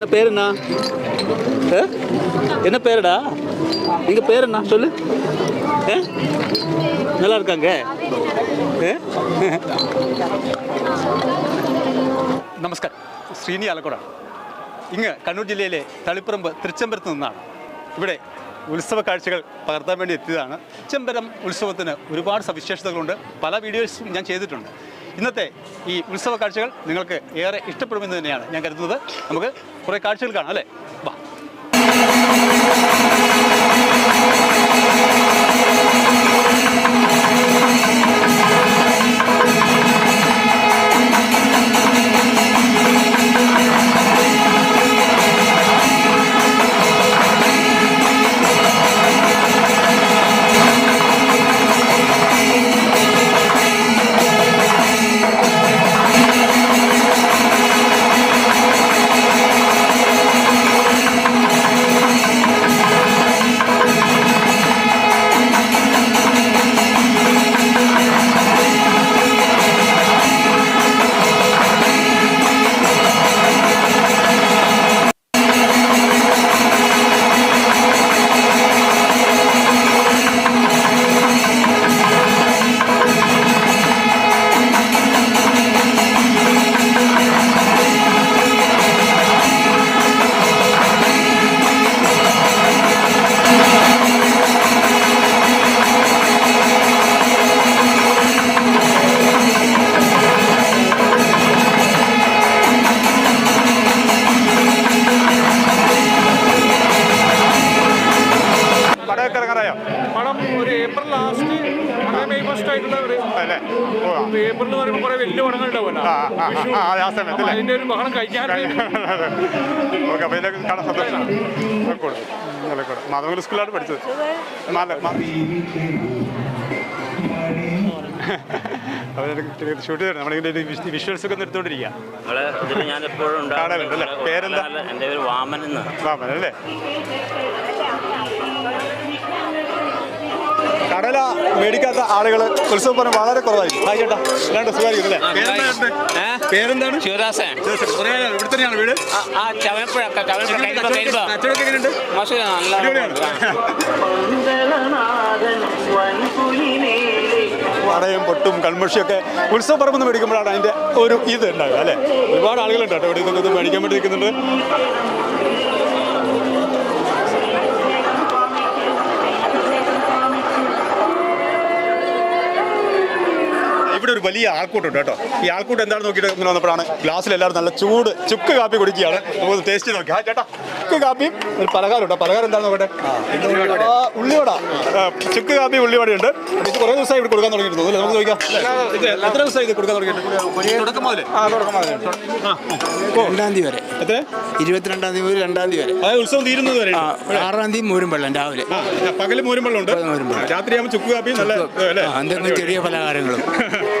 என்ன பேர் என்ன ஆ? என்ன பேருடா எங்க பேர் என்ன சொல்லு ஆ? நல்லா இருக்காங்க ஆ? നമസ്കാരം ശ്രീനി ആലക്കോടാണ് ഇങ്ങ് കണ്ണൂർ ജില്ലയിലെ തളിപ്പറമ്പ് തൃച്ചംബരത്ത് നിന്നാണ് ഇവിടെ ഉത്സവ കാഴ്ചകൾ പകർത്താൻ വേണ്ടി എത്തിയതാണ് തൃച്ചംബരം ഉത്സവത്തിന് ഒരുപാട് സവിശേഷതകളുണ്ട് പല വീഡിയോസും ഞാൻ ചെയ്തിട്ടുണ്ട് ഇന്നത്തെ ഈ ഉത്സവ കാഴ്ചകൾ നിങ്ങൾക്ക് ഏറെ ഇഷ്ടപ്പെടുമെന്ന് തന്നെയാണ് ഞാൻ കരുതുന്നത്. നമുക്ക് കുറേ കാഴ്ചകൾ കാണാം അല്ലേ? വാ. പടമൊക്കെ ഇറങ്ങാറായോ പടം ഒരു ഏപ്രിൽ ലാസ്റ്റ് അങ്ങനെ മെയ് ഫസ്റ്റ് ആയിട്ടുള്ള ഒരു അല്ലേ ഓ ഏപ്രിൽ എന്ന് പറയുമ്പോൾ കുറെ വലിയ പടങ്ങൾ ഉണ്ടാവുമല്ലോ? അതിന്റെ ഒരു ബഹളം കഴിക്കാൻ ഓക്കെ കാണാൻ സ്കൂളിലാണ് പഠിച്ചത് ഷൂട്ട് ചെയ്യണം നമ്മളിങ്ങനെ വിഷ്വൽസ് ഒക്കെ ഞാൻ എപ്പോഴും? പേരെന്താ? എന്റെ പേര് വാമൻ വാമൻ അല്ലേ കടല മേടിക്കാത്ത ആളുകൾ ഉത്സവം പറഞ്ഞ വളരെ ചേട്ടാ. അല്ലാണ്ട് സുഖമായിരിക്കും അല്ലേ? പേരെന്താണ്? ശിവദാസൻ. കുറേ ഇവിടെ തന്നെയാണ് വീട്? ആ ചവനപ്പുഴ പടയും പൊട്ടും കൺമഷിയൊക്കെ ഉത്സവ പറമ്പെന്ന് മേടിക്കുമ്പോഴാണ് അതിന്റെ ഒരു ഇത് ഉണ്ടാകുക അല്ലേ? ഒരുപാട് ആളുകളുണ്ട് കേട്ടോ ഇവിടെ ഇതൊക്കെ ഇത് മേടിക്കാൻ വേണ്ടി നിൽക്കുന്നുണ്ട്. ഇവിടെ ഒരു വലിയ ആൾക്കൂട്ടുണ്ട് കേട്ടോ. ഈ ആൾക്കൂട്ടം എന്താണ് നോക്കിയിട്ട് ഇങ്ങനെ വന്നപ്പോഴാണ് ഗ്ലാസ്സിൽ എല്ലാവരും നല്ല ചൂട് ചുക്ക് കാപ്പി കുടിക്കുകയാണ്. നമുക്ക് ടേസ്റ്റ് നോക്കി. ആ ചേട്ടാ ചുക്ക് കാപ്പിയും ഒരു പലഹാരം ഉണ്ടോ? പലഹാരം എന്താണ് നോക്കട്ടെ? ഉള്ളിവട. ചുക്ക് കാപ്പി ഉള്ളിവടയുണ്ട്. ഇത് കുറേ ദിവസമായി ഇവിടെ കൊടുക്കാൻ തുടങ്ങിയിരുന്നു അല്ലേ നമുക്ക് ചോദിക്കാം. ഇത് എത്ര ദിവസമായി ഇത് കൊടുക്കാൻ തുടങ്ങിയിട്ടുണ്ട്? തുടക്കം മുതലേ? ആ തുടക്കം മുതലേ. ആ ഓ രണ്ടാം തീയതി വരെ. എത്ര? ഇരുപത്തിരണ്ടാം തീയതി മുതൽ രണ്ടാം തീയതി വരെ. അതായത് ഉത്സവം തീരുന്നത് വരെ. ആറാം തീയതി മൂരും വെള്ളം രാവിലെ. പകൽ വെള്ളം ഉണ്ട് രാത്രിയാകുമ്പോൾ ചുക്ക് കാപ്പി നല്ല എന്തെങ്കിലും ചെറിയ പലഹാരങ്ങളും.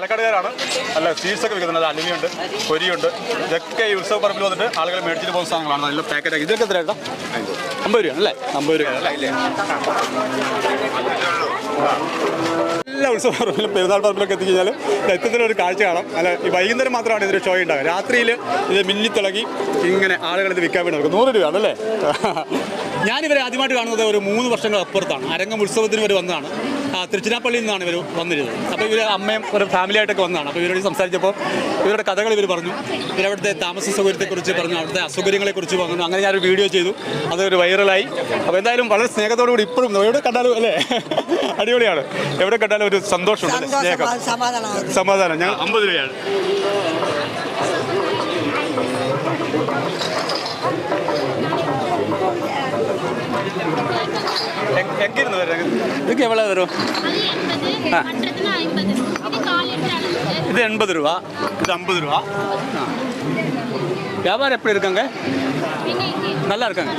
പാലക്കാടുകാരാണ്. നല്ല സ്വീറ്റ്സ് ഒക്കെ വിൽക്കുന്നുണ്ട് അലുമിയുണ്ട് പൊരിയുണ്ട്. ഇതൊക്കെ ഈ ഉത്സവ പറമ്പിൽ വന്നിട്ട് ആളുകൾ മേടിച്ചിട്ട് പോകുന്ന സാധനങ്ങളാണ്. നല്ല പാക്കറ്റ് ഇതൊക്കെ എത്ര ഏട്ടാ? അമ്പത് രൂപയാണ് അല്ലേ? അമ്പത് രൂപ അല്ലേ? എല്ലാ ഉത്സവ പറമ്പിലും പെരുന്നാൾ പറമ്പിലൊക്കെ എത്തിക്കഴിഞ്ഞാൽ ഒരു കാഴ്ച കാണാം. അല്ല ഈ വൈകുന്നേരം മാത്രമാണ് ഇതിന് ഷോ ഉണ്ടാകുക രാത്രിയിൽ ഇത് മിന്നിത്തിളകി ഇങ്ങനെ ആളുകൾ ഇത് വിൽക്കാൻ വേണ്ടി നടക്കും. നൂറ് രൂപയാണ് അല്ലേ? ഞാനിവരെ ആദ്യമായിട്ട് കാണുന്നത് ഒരു മൂന്ന് വർഷങ്ങൾ അപ്പുറത്താണ്. അരങ്ങം ഉത്സവത്തിന് വരെ വന്നതാണ്. തിരുച്ചിനാപ്പള്ളിയിൽ നിന്നാണ് ഇവർ വന്നിരുന്നത്. അപ്പോൾ ഇവർ അമ്മയും ഒരു ഫാമിലിയായിട്ടൊക്കെ വന്നതാണ്. അപ്പോൾ ഇവരോട് സംസാരിച്ചപ്പോൾ ഇവരുടെ കഥകൾ ഇവർ പറഞ്ഞു. ഇവരവിടുത്തെ താമസ സൗകര്യത്തെക്കുറിച്ച് പറഞ്ഞു. അവിടുത്തെ അസൗകര്യങ്ങളെക്കുറിച്ച് പറഞ്ഞു. അങ്ങനെ ഞാനൊരു വീഡിയോ ചെയ്തു. അതൊരു വൈറലായി അപ്പോൾ എന്തായാലും വളരെ സ്നേഹത്തോടു കൂടി ഇപ്പോഴും എവിടെ കണ്ടാലും അല്ലേ? അടിപൊളിയാണ്. എവിടെ കണ്ടാലും ഒരു സന്തോഷമുണ്ട് സ്നേഹം. സമാധാനം. ഞാൻ അമ്പത് രൂപയാണ്. எங்கிருந்து வருது? இதுக்கு எவ்வளோ வரும் ஆ. இது எண்பது ரூபா. இது ஐம்பது ரூபா. வியாபாரம் எப்படி இருக்காங்க? நல்லா இருக்காங்க.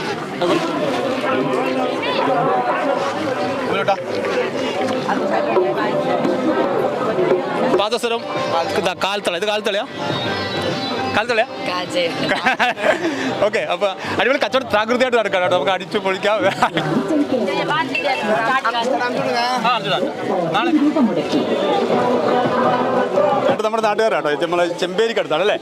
നാദസ്വരം ഇതാ കാൽത്തള ഇത് കാൽത്തളയാ കാൽത്തളയാ ഓക്കെ അപ്പൊ അടിപൊളി കച്ചവടം ജാഗ്രതയായിട്ട് നടക്കാം കേട്ടോ നമുക്ക് അടിച്ചു പൊളിക്കാം ആ, അർജുന. നാളെ നമ്മുടെ നാട്ടുകാരാട്ടോ നമ്മളെ ചെമ്പേരിക്കടുത്താണ് അല്ലേ?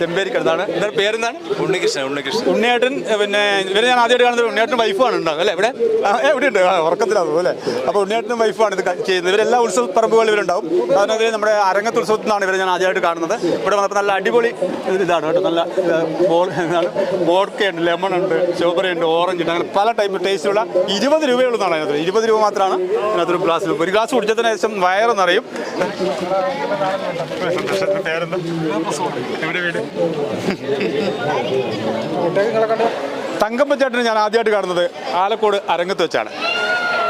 ചെമ്പേരിക്കടുത്താണ്. ഇതിന്റെ പേരെന്താണ്? ഉണ്ണികൃഷ്ണൻ ഉണ്ണികൃഷ്ണൻ. ഉണ്ണിയേട്ടൻ പിന്നെ ഇവരെ ഞാൻ ആദ്യമായിട്ട് കാണുന്നത് ഉണ്ണിയേട്ടൻ വൈഫാണ് ഉണ്ടാകും അല്ലേ ഇവിടെ? എവിടെ ഉണ്ട്. ഉറക്കത്തിലാകും അല്ലേ? അപ്പോൾ ഉണ്ണിയേട്ടനും വൈഫാണ് ഇത് ചെയ്യുന്നത്. ഇവരെല്ലാ ഉത്സവ പറമ്പുകളും ഇവരുണ്ടാവും. അതിനകത്ത് നമ്മുടെ അരങ്ങത്ത് ഉത്സവത്തിൽ നിന്നാണ് ഇവരെ ഞാൻ ആദ്യമായിട്ട് കാണുന്നത്. ഇവിടെ വന്നപ്പോൾ നല്ല അടിപൊളി ഇതാണ് കേട്ടോ. നല്ല എന്താണ്? ഉണ്ട് ലെമൺ ഉണ്ട് സ്ട്രോബെറി ഉണ്ട് ഓറഞ്ച് ഉണ്ട്. അങ്ങനെ പല ടൈപ്പ് ടേസ്റ്റുള്ള ഇരുപത് രൂപയുള്ളതാണ് അതിനകത്ത്. ഇരുപത് രൂപ മാത്രമാണ് അതിനകത്തൊരു ഗ്ലാസ് ഒരു ഗ്ലാസ് കുടിച്ചതിന് ശേഷം വയറ് നിറയും. പേരെന്താ? എവിടെ വീട്? തങ്കപ്പൻ ഞാൻ ആദ്യമായിട്ട് കാണുന്നത് ആലക്കോട് അരങ്ങത്ത് വെച്ചാണ്.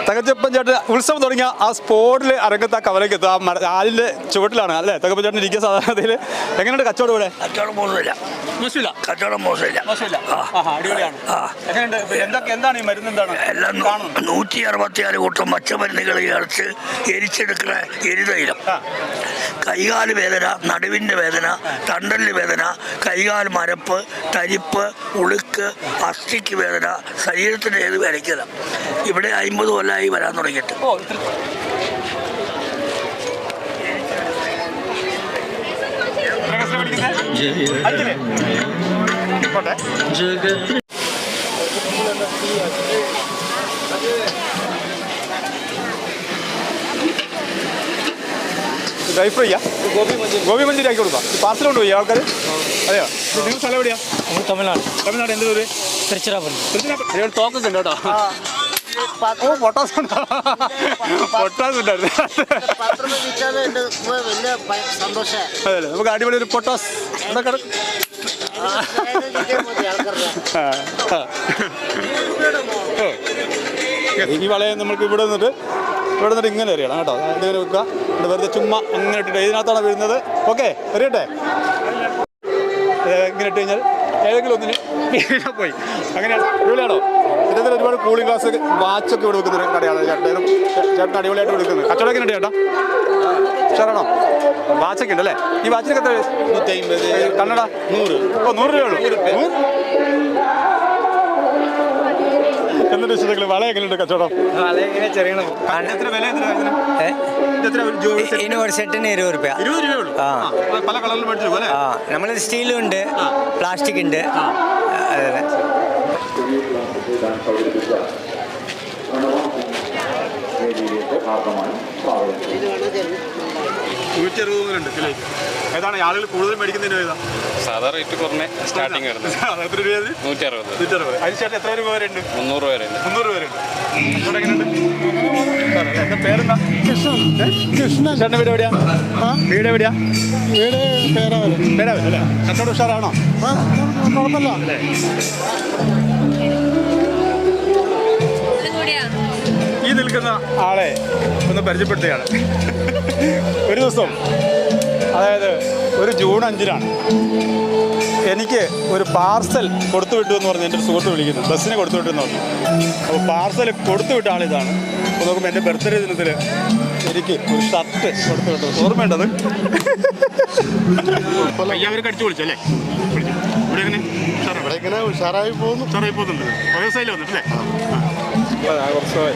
തങ്കച്ചപ്പൻ ചേട്ടൻ ഉത്സവം തുടങ്ങിയ ആ സ്പോട്ടിൽ അരങ്ങത്ത് ആ കവലേക്ക് എത്തും. ആ മര ആലിന്റെ ചുവട്ടിലാണ് അല്ലേ? തങ്കപ്പൻ ചേട്ടൻ ഇരിക്കുന്ന സാധാരണയിൽ എങ്ങനെയുണ്ട് കച്ചവടം ഇവിടെ? കച്ചവടം മോശമില്ല മോശമില്ല. കച്ചവടം മോശമില്ല. മോശമില്ല. ആ. ആഹാ, അടിപൊളിയാണ്. എങ്ങനെയുണ്ട്? എന്തൊക്കെ എന്താണ് ഈ മരുന്ന് എന്താണ്? എല്ലാം നൂറ്റി അറുപത്തിയാറ് കൂട്ടം പച്ചമരുന്നുകൾ ചേർത്ത് എരിച്ചെടുക്കുന്ന എരിതൈലം. കൈകാൽ വേദന നടുവിന്റെ വേദന തണ്ടൽ വേദന കൈകാൽ മരപ്പ് തരിപ്പ് ഉളുക്ക് അസ്ഥിക്ക് വേദന ശരീരത്തിന്റെ ഏത് വരയ്ക്കുക ഇവിടെ അമ്പത് കൊല്ലമായി വരാൻ തുടങ്ങിയിട്ട്. പോട്ടെ. ഡ്രൈ ഫ്രൈയാ ഗോപി മഞ്ചൂരി ആക്കി കൊടുക്കാം. പാർസൽ കൊണ്ടുപോയി ആൾക്കാർ അതെയോ? നിങ്ങൾ സ്ഥലം എവിടെയാ? തമിഴ്നാട്. തമിഴ്നാട് എന്ത് പേര്? തിരുച്ചിറപ്പള്ളി തിരുച്ചിറപ്പള്ളി തോക്കൊക്കെ ഉണ്ട് കേട്ടോ. ഓ പൊട്ടാസ് പൊട്ടാസ് ഉണ്ടായിരുന്നു. നമുക്ക് അടിപൊളി ഒരു പൊട്ടാസ്. ഈ വളയെ നമുക്ക് ഇവിടെ നിന്നിട്ട് ഇവിടെ നിന്നിട്ട് ഇങ്ങനെ എറിയണം കേട്ടോ. ഇങ്ങനെ വെക്കുക. ഇവിടെ വെറുതെ ചുമ്മാ അങ്ങനെ ഇട്ടിട്ട് ഇതിനകത്താണ് വീഴുന്നത് ഓക്കെ എറിയട്ടെ? ഇത് ഇങ്ങനെ ഇട്ട് കഴിഞ്ഞാൽ ഏതെങ്കിലും ഒന്നിന് പോയി. അങ്ങനെയാണ്. ഇത്തരത്തിൽ ഒരുപാട് കൂളിംഗ് ഗ്ലാസ് വാച്ചൊക്കെ ഇവിടെ വെക്കുന്ന ഒരു കടയാണ് ചേട്ടനും. ചേട്ടൻ അടിപൊളിയായിട്ട് കൊടുക്കുന്നത് കച്ചവടമൊക്കെ ഉണ്ട് ചേട്ടാ? ഉഷാറാണോ വാച്ചൊക്കെ ഉണ്ട് അല്ലേ ഈ വാച്ചിനൊക്കെ എത്ര കണ്ണട? നൂറ്. ഓ നൂറ് രൂപയുള്ളൂ? എന്നിട്ട് വിശദങ്ങൾ വള എങ്ങനെയുണ്ട് കച്ചവടം? ഒരു സെറ്റിന് ഇരുപത് ഇരുപത് രൂപയുള്ളൂ. ആ, പല കളറിൽ മേടിച്ചു അല്ലേ? ആ നമ്മൾ സ്റ്റീലും ഉണ്ട് പ്ലാസ്റ്റിക് ഉണ്ട്. അതെ. അതെ നൂറ്റി അറുപത് മുതലുണ്ട് കിലോയ്ക്ക് ഏതാണ് ആളുകൾ കൂടുതൽ മേടിക്കുന്നതിന് ഏതാ സാധാ റേറ്റ് കുറഞ്ഞ സ്റ്റാർട്ടിംഗ് വരുന്നത്. എത്ര രൂപ? നൂറ്റി അറുപത് നൂറ്റി അറുപത് അതിനുശേഷം എത്ര രൂപ വരെ ഉണ്ട് മുന്നൂറ് വരെ ഉണ്ട് മുന്നൂറ് ഇവിടെ എങ്ങനെയുണ്ട് എന്താ പേരെന്താ? കൃഷ്ണൻ. ചേട്ടന്റെ വീട് എവിടെയാ? വീട് എവിടെയാ? വീട് പേരാവൽ പേരാവൻ അല്ലേ? കച്ചവടം ഉഷാറാണോ? കുഴപ്പമില്ല. നിൽക്കുന്ന ആളെ ഒന്ന് പരിചയപ്പെടുത്തുകയാണ്. ഒരു ദിവസം അതായത് ഒരു ജൂൺ അഞ്ചിനാണ്. എനിക്ക് ഒരു പാർസൽ കൊടുത്തു വിട്ടു എന്ന് പറഞ്ഞ് എന്റെ ഒരു സുഹൃത്ത് വിളിക്കുന്നു. ബസ്സിന് കൊടുത്തു വിട്ടു എന്ന് പറഞ്ഞു. അപ്പോൾ പാർസൽ കൊടുത്തു വിട്ട ആളിതാണ് അപ്പോൾ നോക്കുമ്പോൾ എന്റെ ബർത്ത്ഡേ ദിനത്തിൽ എനിക്ക് ഒരു ഷർട്ട് കൊടുത്തു വിട്ടു. ഓർമ്മയുണ്ടത്? പയ്യാവർക്ക് അടിച്ചു വിളിച്ചല്ലേ ഇവിടെ എങ്ങനെ? ഇവിടെ ഇങ്ങനെ ഉഷാറായി പോകുന്നു. ഉഷാറായി പോകുന്നുണ്ട്. വ്യവസായം വന്നിട്ടല്ലേ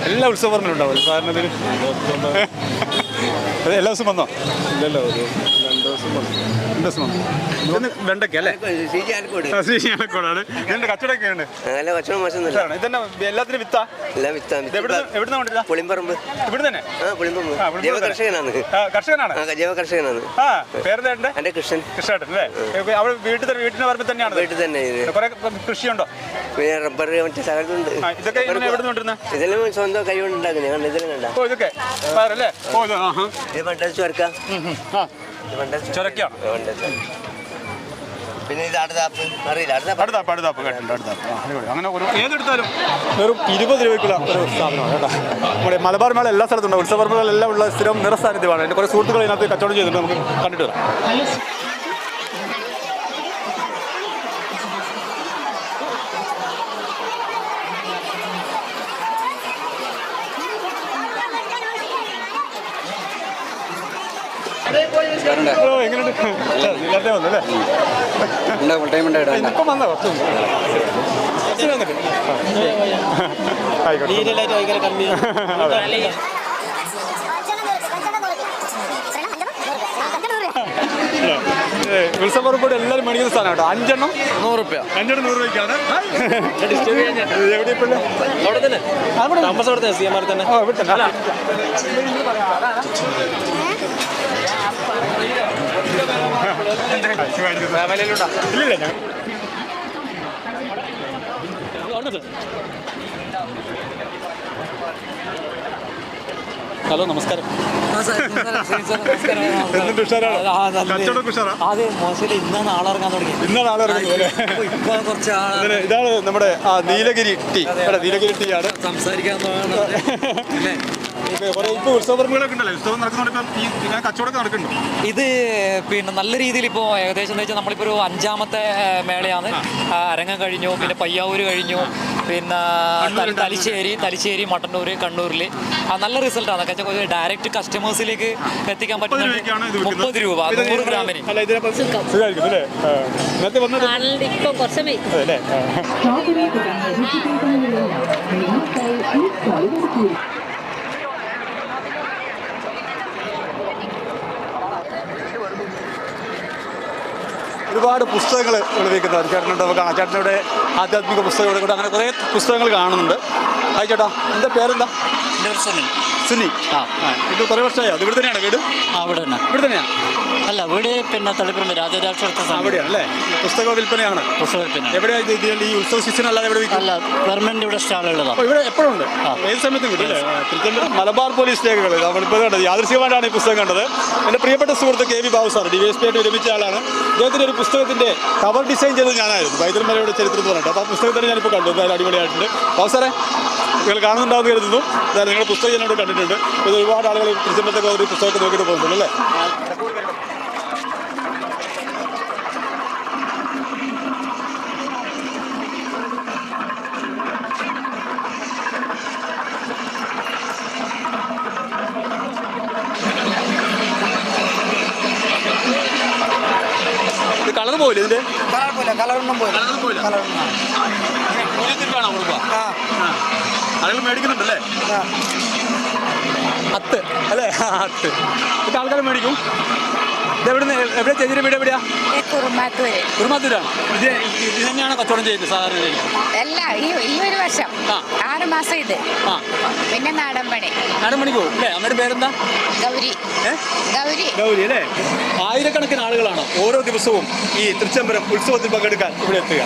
എല്ലാ ഉത്സവങ്ങളും ഉണ്ടാവും. സാധാരണ എല്ലാ ദിവസവും വന്നോ? ഇല്ലല്ലോ ഇതൊന്ന് ആ, ശ്രീശാലക്കോടാണ് ഇതിന്റെ കച്ചവടമൊക്കെ ഉണ്ട് നല്ല ഭക്ഷണം മോശമൊന്നുമില്ല. ഉഷാറാണ്. എല്ലാത്തിനും വിത്താ? എല്ലാം വിത്താ എവിടുന്ന് കൊണ്ടിരുന്ന പുളിമ്പറമ്പ്. ഇവിടെ തന്നെ? ജൈവ കർഷകനാണ്? കർഷകനാണ് ജൈവ കർഷകനാണ് പേരുന്നേട്ടന്റെ എന്റെ? കൃഷ്ണൻ. കൃഷ്ണേട്ടൻ അല്ലേ? അവിടെ വീട്ടിൽ തന്നെ വീട്ടിന്റെ പറമ്പിൽ തന്നെയാണ്? വീട്ടിൽ തന്നെ കുറെ കൃഷിയുണ്ടോ? പിന്നെ റബ്ബർ മറ്റേ സ്ഥലത്തുണ്ട് ഇതൊക്കെ എവിടുന്ന് കൊണ്ടിരുന്ന ഇതെല്ലാം സ്വന്തം കൈ കൊണ്ട് ഉണ്ടാക്കുന്നത് കണ്ട. ഓ ഇതൊക്കെ. ഓ ഇത് ആഹാ. ഇത് ചുരക്കാണ് പിന്നെ ഇത് അടുതാപ്പ് അറിയില്ല അടുതാപ്പ് അടുത്താപ്പ് അടുത്താപ്പ് കേട്ടിട്ടുണ്ട് അടുത്താപ്പ് ആ, അടിപൊളി. അങ്ങനെ ഒരു ഏതെടുത്താലും വെറും ഇരുപത് രൂപയ്ക്കുള്ള ഒരു സ്ഥാപനമാണ് കേട്ടോ. നമ്മുടെ മലബാർ മേള എല്ലാ സ്ഥലത്തുണ്ട് എല്ലാം ഉള്ള സ്ഥിരം നിറസാന്നിധ്യമാണ് എന്റെ കുറേ സുഹൃത്തുക്കൾ ഇതിനകത്ത് കച്ചവടം ചെയ്തിട്ട് നമുക്ക് കണ്ടിട്ട് വരാം ഓ എങ്ങനെയുണ്ട് നേരത്തെ വന്നു അല്ലേ ഇപ്പം വന്നോ കുറച്ച് മുമ്പ്. കുറച്ച് വന്നിട്ട് ആ. ആയിക്കോട്ടെ അതെ. ഏ, ഉത്സവ കൂടെ എല്ലാവരും മേടിക്കുന്ന സാധനം കേട്ടോ. അഞ്ചെണ്ണം? നൂറ് റുപ്യ അഞ്ചെണ്ണം നൂറ് രൂപയ്ക്കാണ് എവിടെ ഇപ്പൊ ഉള്ളത്? അവിടെ തന്നെ. ഇല്ലില്ല ഹലോ നമസ്കാരം. അതെ മോശം. ഇന്നാണ് ആളിറങ്ങാൻ ഇറങ്ങാൻ തുടങ്ങി ഇന്നാണ് ഇപ്പൊ കുറച്ച് ഇതാണ് നമ്മുടെ നീലഗിരി ടീ. നീലഗിരി ടീ ആണ് സംസാരിക്കാൻ ഇത് പിന്നെ നല്ല രീതിയിൽ ഇപ്പോൾ ഏകദേശം എന്ന് വെച്ചാൽ നമ്മളിപ്പോൾ ഒരു അഞ്ചാമത്തെ മേളയാണ്. അരങ്ങം കഴിഞ്ഞു. പിന്നെ പയ്യാവൂര് കഴിഞ്ഞു. പിന്നെ തല- തലശ്ശേരി തലശ്ശേരി മട്ടന്നൂർ കണ്ണൂരിൽ ആ നല്ല റിസൾട്ടാണ്. കാരണം ഡയറക്റ്റ് കസ്റ്റമേഴ്സിലേക്ക് എത്തിക്കാൻ പറ്റുന്ന രൂപയ്ക്കാണ് ഇത് പറ്റുന്നത് വിൽക്കുന്നത്. മുപ്പത് രൂപ. നൂറ് ഗ്രാമിന്. ഇപ്പൊ കുറച്ച് അതെ അല്ലേ ആ. ഒരുപാട് പുസ്തകങ്ങൾ ഇവിടെ ചേട്ടനോട് നമുക്ക് കാണാം. ചേട്ടനോട് ആധ്യാത്മിക പുസ്തകങ്ങളെ കൂടെ അങ്ങനെ കുറേ പുസ്തകങ്ങൾ കാണുന്നുണ്ട്. ആയിക്കോട്ടാ ചേട്ടാ എന്താ പേരെന്താ? സുനി ആ ആ. ഇത് കുറേ വർഷമായോ? അത് ഇവിടെ തന്നെയാണ് വീട്? ആ അവിടെ തന്നെ. ഇവിടെ തന്നെയാണ് അല്ല വീട് പിന്നെ തളിപ്പുറം രാജരാക്ഷത്തെ അവിടെയാണ് അല്ലേ പുസ്തക വിൽപ്പനയാണ്. പുസ്തകത്തിന് എവിടെയാണ് ഇത് ഈ ഉത്സവ സീസൺ അല്ലാതെ എവിടെ അല്ല പെർമനന്റ് ഇവിടെ സ്റ്റാളുള്ളതാണ് അപ്പോൾ ഇവിടെ എപ്പോഴും ഉണ്ട്. ഏത് സമയത്തും കിട്ടും അല്ലേ? മലബാർ പോലീസ് രേഖകൾ നമ്മളിപ്പോൾ കണ്ടത്. യാദൃശ്യമായിട്ടാണ് ഈ പുസ്തകം കണ്ടത്. എന്റെ പ്രിയപ്പെട്ട സുഹൃത്ത് K V Babu sir D S P ആയിട്ട് വിരമിച്ച ആളാണ്. അദ്ദേഹത്തിന്റെ ഒരു പുസ്തകത്തിന്റെ കവർ ഡിസൈൻ ചെയ്തത് ഞാനായിരുന്നു. വൈദ്യുതമലയുടെ ചരിത്രം എന്ന് പറഞ്ഞിട്ട്. അപ്പോൾ ആ പുസ്തകത്തിന് ഞാനിപ്പോൾ കണ്ടു. എന്തായാലും അടിപൊളിയായിട്ടുണ്ട്. ബാബു സാറേ നിങ്ങൾ കാണുന്നുണ്ടാവുന്ന കരുതുന്നു നിങ്ങളുടെ പുസ്തകം ഞാനോട് കണ്ടിട്ടുണ്ട്. ഇത് ഒരുപാട് ആളുകൾ തിരുവനന്തപുരത്തൊക്കെ ഒരു പുസ്തകത്തെ പുസ്തകമൊക്കെ നോക്കിയിട്ട് പോകുന്നുണ്ട് അല്ലേ? ഇതിന്റെ? കളർ പോയില്ല കളറൊന്നും പോയി കളർ പോയില്ല. കൊടുക്കുക? ആളുകൾ മേടിക്കുന്നുണ്ടല്ലേ? അത്ത്. അല്ലേ? അത്ത്. ഇത് ആൾക്കാർ മേടിക്കും. ഇത് എവിടെ എവിടെ ചേച്ചിയുടെ വീട് എവിടെയാ? കുറുമാത്തൂര് കുറുമാത്തൂരാണ് ഇത് ഇത് തന്നെയാണ് കച്ചവടം ചെയ്യുന്നത് സാധാരണ രീതിയിൽ അല്ല ഈ ഈ ഒരു വർഷം. ആ. ആറ് മാസം ഇത്. ആ. പിന്നെ നാടൻ പണി നാടൻ മണിക്കോ അല്ലേ? അമ്മയുടെ പേരെന്താ? ഗൗരി. ഏ? ഗൗരി. ഗൗരി അല്ലേ? ആയിരക്കണക്കിന് ആളുകളാണ് ഓരോ ദിവസവും ഈ തൃച്ചംബരം ഉത്സവത്തിൽ പങ്കെടുക്കാൻ ഇവിടെ എത്തുക.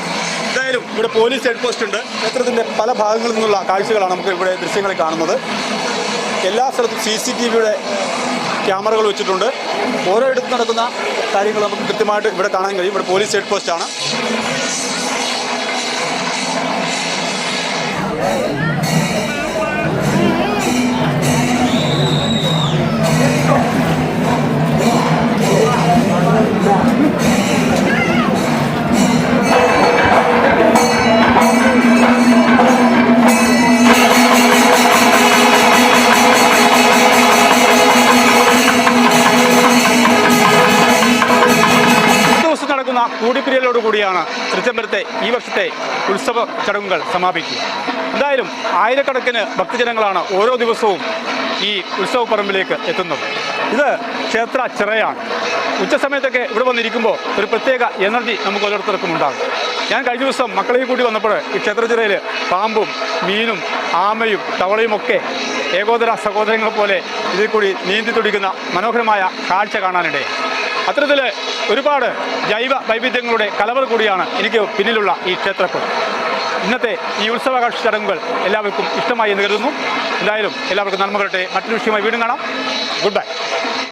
എന്തായാലും ഇവിടെ പോലീസ് ഹെഡ് പോസ്റ്റ് ഉണ്ട്. ക്ഷേത്രത്തിന്റെ പല ഭാഗങ്ങളിൽ നിന്നുള്ള കാഴ്ചകളാണ് നമുക്ക് ഇവിടെ ദൃശ്യങ്ങളിൽ കാണുന്നത്. എല്ലാ സ്ഥലത്തും സി സി ടി വിയുടെ ക്യാമറകൾ വെച്ചിട്ടുണ്ട്. ഓരോ ഇടത്ത് നടക്കുന്ന കാര്യങ്ങൾ നമുക്ക് കൃത്യമായിട്ട് ഇവിടെ കാണാൻ കഴിയും. ഇവിടെ പോലീസ് ഹെഡ് പോസ്റ്റാണ്. കൂടിയാണ് തൃച്ചംബരത്തെ ഈ വർഷത്തെ ഉത്സവ ചടങ്ങുകൾ സമാപിക്കുക. എന്തായാലും ആയിരക്കണക്കിന് ഭക്തജനങ്ങളാണ് ഓരോ ദിവസവും ഈ ഉത്സവ പറമ്പിലേക്ക് എത്തുന്നത്. ഇത് ക്ഷേത്ര ചിറയാണ്. ഉച്ച സമയത്തൊക്കെ ഇവിടെ വന്നിരിക്കുമ്പോൾ ഒരു പ്രത്യേക എനർജി നമുക്ക് ഓരോരുത്തർക്കും ഉണ്ടാകും. ഞാൻ കഴിഞ്ഞ ദിവസം മക്കളെ കൂട്ടി വന്നപ്പോൾ ഈ ക്ഷേത്രചിറയിൽ പാമ്പും മീനും ആമയും തവളയും ഒക്കെ ഏകോദര സഹോദരങ്ങളെ പോലെ ഇതിൽ കൂടി നീന്തി തുടിക്കുന്ന മനോഹരമായ കാഴ്ച കാണാനിടയായി. അത്തരത്തിൽ ഒരുപാട് ജൈവ വൈവിധ്യങ്ങളുടെ കലവർ കൂടിയാണ് എനിക്ക് പിന്നിലുള്ള ഈ ക്ഷേത്രക്കുളം ഇന്നത്തെ ഈ ഉത്സവാഘോഷ ചടങ്ങുകൾ എല്ലാവർക്കും ഇഷ്ടമായി എന്ന് കരുതുന്നു. എന്തായാലും എല്ലാവർക്കും നന്മ വരട്ടെ മറ്റൊരു വിഷയമായി വീണ്ടും കാണാം. Good bye